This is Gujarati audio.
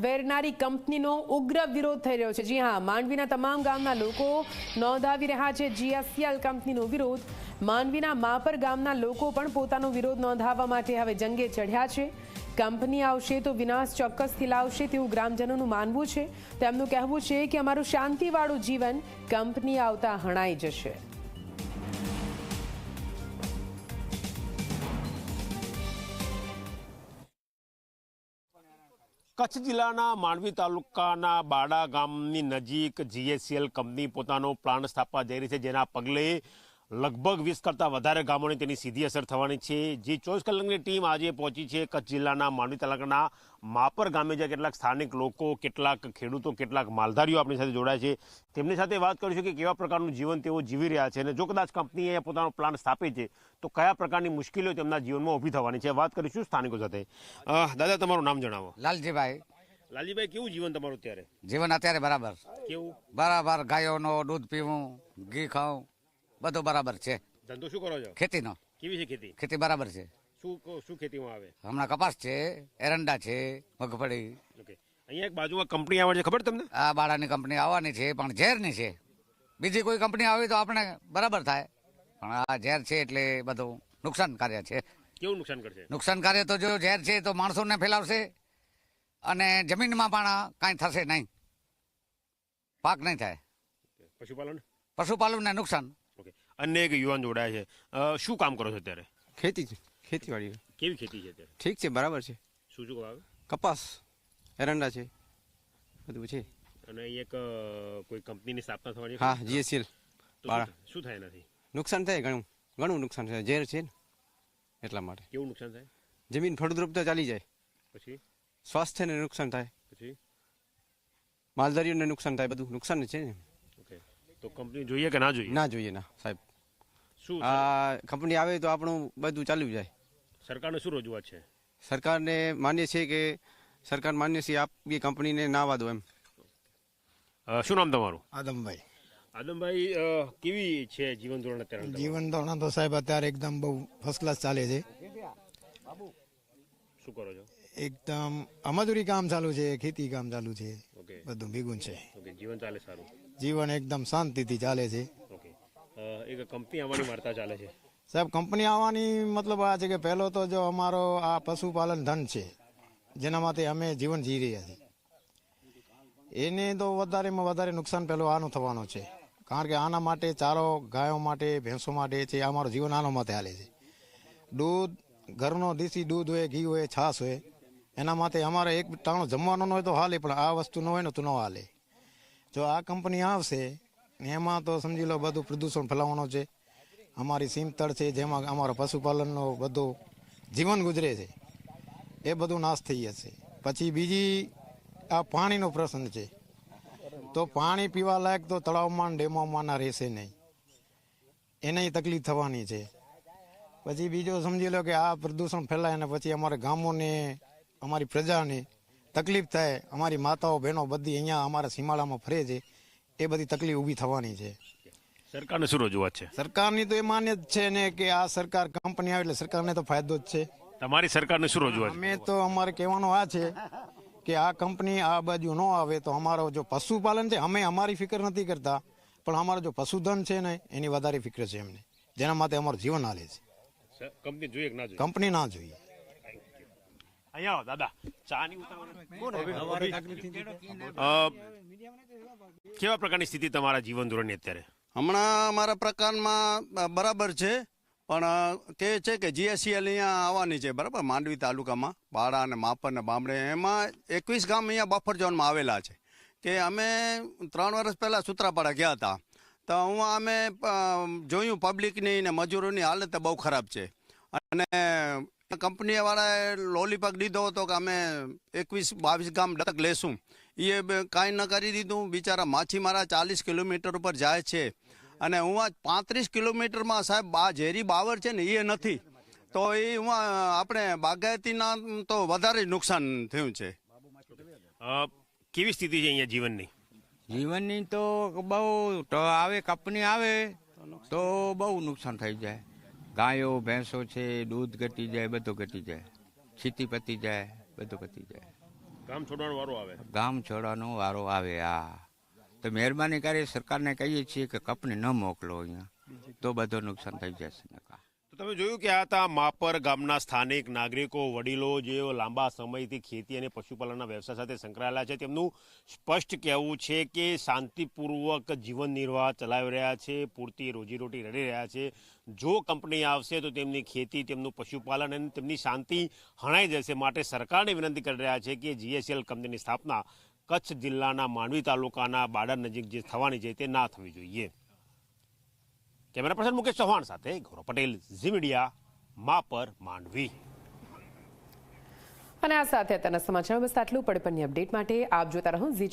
વેરનારી કંપનીનો ઉગ્ર વિરોધ થઈ રહ્યો છે. જી હા, માંડવીના તમામ ગામના લોકો નોંધાવી રહ્યા છે. જીએસસીએલ કંપનીનો વિરોધ. માંડવીના માપર ગામના લોકો પણ પોતાનો વિરોધ નોંધાવવા માટે હવે જંગે ચઢ્યા છે. કંપની આવશે તો વિનાશ ચોક્કસથી લાવશે તેવું ગ્રામજનોનું માનવું છે. તેમનું કહેવું છે કે અમારું શાંતિવાળું જીવન કંપની આવતા હણાઈ જશે. કચ્છ જિલ્લાના માંડવી તાલુકાના બાડા ગામની નજીક જીએસસીએલ કંપની પોતાનો પ્લાન્ટ સ્થાપવા જઈ રહી છે, જેના પગલે લગભગ વીસ કરતાં વધારે ગામોને તેની સીધી અસર થવાની છે. જે ચોવીસ કલાકની ટીમ આજે પહોંચી છે કચ્છ જિલ્લાના માંડવી તાલુકાના માપર ગામે જ્યાં કેટલાક સ્થાનિક લોકો કેટલાક ખેડૂતો કેટલાક માલધારીઓ આપણી સાથે જોડાય છે. તેમની સાથે વાત કરીશું કે કેવા પ્રકારનું જીવન તેઓ જીવી રહ્યા છે અને જો કદાચ કંપનીએ પોતાનો પ્લાન સ્થાપે છે તો કયા પ્રકારની મુશ્કેલીઓ તેમના જીવનમાં ઊભી થવાની છે? વાત કરીશું સ્થાનિકો સાથે. દાદા તમારું નામ જણાવો. લાલજીભાઈ. લાલજીભાઈ કેવું જીવન તમારું અત્યારે? જીવન અત્યારે બરાબર. કેવું? બરાબર ગાયોનો દૂધ પીવું ઘી ખાવું બધું બરાબર છે. ધંધો શું કરો છો? ખેતીનો. કેવી છે ખેતી? ખેતી બરાબર છે. શું શું ખેતીમાં આવે? હમણાં કપાસ છે એરંડા છે મગફળી. ઓકે. અહીંયા એક બાજુમાં કંપની આવે છે ખબર તમને? આ બાળાની કંપની આવવાની છે પણ ઝેરની છે. બીજી કોઈ કંપની આવી તો આપણે બરાબર થાય. પણ આ ઝેર છે એટલે બધું નુકસાન કાર્ય છે. કેવું નુકસાન કરશે? નુકસાનકાર્ય તો જો ઝેર છે તો માણસોને ફેલાવશે અને જમીનમાં પણ કાંઈ થશે નહીં. પાક નહીં થાય. પશુપાલન? પશુપાલનને નુકસાન. એક યુવાન જોડાયા છે. શું કામ કરો છો અત્યારે? ખેતી છે ખેતીવાડી. કેવી ખેતી છે અત્યારે? ઠીક છે બરાબર છે. શું શું આવે કપાસ એરંડા છે બધું છે. અને એક કોઈ કંપનીની સ્થાપના થવાની હા જીએસએલ. શું થાય- એનાથી? નુકસાન થાય ઘણું. ઘણું નુકસાન થાય. ઝેર છે ને એટલા માટે. કેવું નુકસાન થાય? જમીન ફળદ્રુપતા ચાલી જાય. પછી? સ્વાસ્થ્યને નુકસાન થાય. પછી? માલધારીઓને નુકસાન થાય બધું. નુકસાન છે ને. ઓકે. તો કંપની જોઈએ કે ના જોઈએ? ના જોઈએ ના સાહેબ. શું આ કંપની આવે તો આપણું બધું ચાલ્યું જાય. સરકારને શું રજૂઆત છે? સરકારને માન્ય છે કે સરકાર માન્ય છે આપ એ કંપનીને ના વાદો એમ. શું નામ તમારું? આદમભાઈ. આદમભાઈ કેવી છે જીવન ધોરણ અત્યારે જીવન ધોરણ તો સાહેબ અત્યારે એકદમ બહુ ફર્સ્ટ ક્લાસ ચાલે છે. શું કરો છો? એકદમ મજૂરી કામ ચાલુ છે ખેતી કામ ચાલુ છે. બધું ભેગું છે. જીવન ચાલે સારું. જીવન એકદમ શાંતિથી ચાલે છે. એક કંપની આવવાની વાર્તા ચાલે છે. સાહેબ, કંપની આવવાની મતલબ આ છે કે પહેલો તો જો અમારો આ પશુપાલન ધન છે જેના માટે અમે જીવન જીવી રહ્યા છીએ. એને તો વધારેમાં વધારે નુકસાન પહેલો આનું થવાનું છે. કારણ કે આના માટે ચારો, ગાયો માટે, ભેંસો માટે છે અમારું જીવન આના માટે હાલે છે. દૂધ, ઘરનો દેશી દૂધ હોય, ઘી હોય, છાશ હોય, એના માટે અમારે એક ટાણું જમવાનું ન હોય તો હાલે, પણ આ વસ્તુ ન હોય ને તો ન હાલે. જો આ કંપની આવશે ને એમાં તો સમજી લો બધું પ્રદૂષણ ફેલાવવાનું છે. અમારી સીમતળ છે, જેમાં અમારો પશુપાલનનો બધું જીવન ગુજરે છે. એ બધું નાશ થઈ જશે. પછી બીજી આ પાણીનો પ્રશ્ન છે. તો પાણી પીવા લાયક તો તળાવમાં ડેમોમાં ના રહેશે નહીં. એને તકલીફ થવાની છે. પછી બીજો સમજી લો કે આ પ્રદૂષણ ફેલાય અને પછી અમારા ગામોને, અમારી પ્રજાને તકલીફ થાય. અમારી માતાઓ, બહેનો બધી અહીંયા અમારા સીમાડામાં ફરે છે. એ બધી તકલીફ ઊભી થવાની છે. સરકારને શું રજૂઆત છે? સરકારની તો એ માન્ય જ છે ને કે આ સરકાર કંપની આવે એટલે સરકારને તો ફાયદો જ છે. તમારી સરકારને શું રજૂઆત છે? અમે તો અમારે કહેવાનું આ છે કે આ કંપની આ બાજુ ન આવે તો અમારો જો પશુપાલન છે અમે અમારી ફિકર નથી કરતા પણ અમારો જો પશુધન છે ને એની વધારે ફિકર છે એમને જેના માટે અમારું જીવન હાલે છે. કંપની જોઈએ ના જોઈએ? કંપની ના જોઈએ. અહીંયા આવો દાદા. ચાની ઉતાવળ. કેવા પ્રકારની સ્થિતિ તમારા જીવન ધોરણની અત્યારે? હમણાં અમારા પ્રકારમાં બરાબર છે પણ કે છે કે જીએસસીએલ અહીંયા આવવાની છે બરાબર? માંડવી તાલુકામાં બાળા અને માપર ને બામડે એમાં એકવીસ ગામ અહીંયા બફર ઝોનમાં આવેલા છે. કે અમે ત્રણ વર્ષ પહેલાં સુત્રાપાડા ગયા હતા. તો હું અમે જોયું પબ્લિકની ને મજૂરોની હાલત બહુ ખરાબ છે. અને કંપની વાળાએ લોલીપોપ દીધો હતો કે અમે એકવીસ બાવીસ ગામ ડક લેશું. એ બે કાંઈ ન કરી દીધું. બિચારા માછીમારા ચાલીસ કિલોમીટર ઉપર જાય છે. અને હું આ પાંત્રીસ કિલોમીટરમાં સાહેબ આ ઝેરી બાવર છે ને એ નથી. તો એ હું આપણે બાગાયતીના તો વધારે જ નુકસાન થયું છે. કેવી સ્થિતિ છે અહીંયા જીવનની? જીવનની તો બહુ આવે કંપની આવે તો બહુ નુકસાન થઈ જાય. ગાયો ભેંસો છે દૂધ ઘટી જાય બધું ઘટી જાય. ખેતી પતી જાય બધું પતી જાય. ગામ છોડવાનો વારો આવે. ગામ છોડવાનો વારો આવે આ તો મહેરબાની કરી સરકારને કહીએ છીએ કે કપને ન મોકલો અહીંયા. તો બધું નુકસાન થઈ જશે નકા. તમે જોયું કે આ હતા માપર ગામના સ્થાનિક નાગરિકો, વડીલો જેઓ લાંબા સમયથી ખેતી અને પશુપાલનના વ્યવસાય સાથે સંકળાયેલા છે. તેમનું સ્પષ્ટ કહેવું છે કે શાંતિપૂર્વક જીવન નિર્વાહ ચલાવી રહ્યા છે, પૂરતી રોજીરોટી રડી રહ્યા છે. જો કંપની આવશે તો તેમની ખેતી, તેમનું પશુપાલન અને તેમની શાંતિ હણાઈ જશે માટે સરકારને વિનંતી કરી રહ્યા છે કે જીએસએલ કંપનીની સ્થાપના કચ્છ જિલ્લાના માંડવી તાલુકાના બાડા નજીક જે થવાની છે તે ના થવી જોઈએ. કેમેરા પર્સન મુકેશ ચૌહાણ સાથે ગૌરવ પટેલ, ઝી મીડિયા, માપર, માંડવી. અને આ સાથે અત્યારના સમાચાર બસ આટલું. પડપણની અપડેટ માટે આપ જોતા રહો ઝી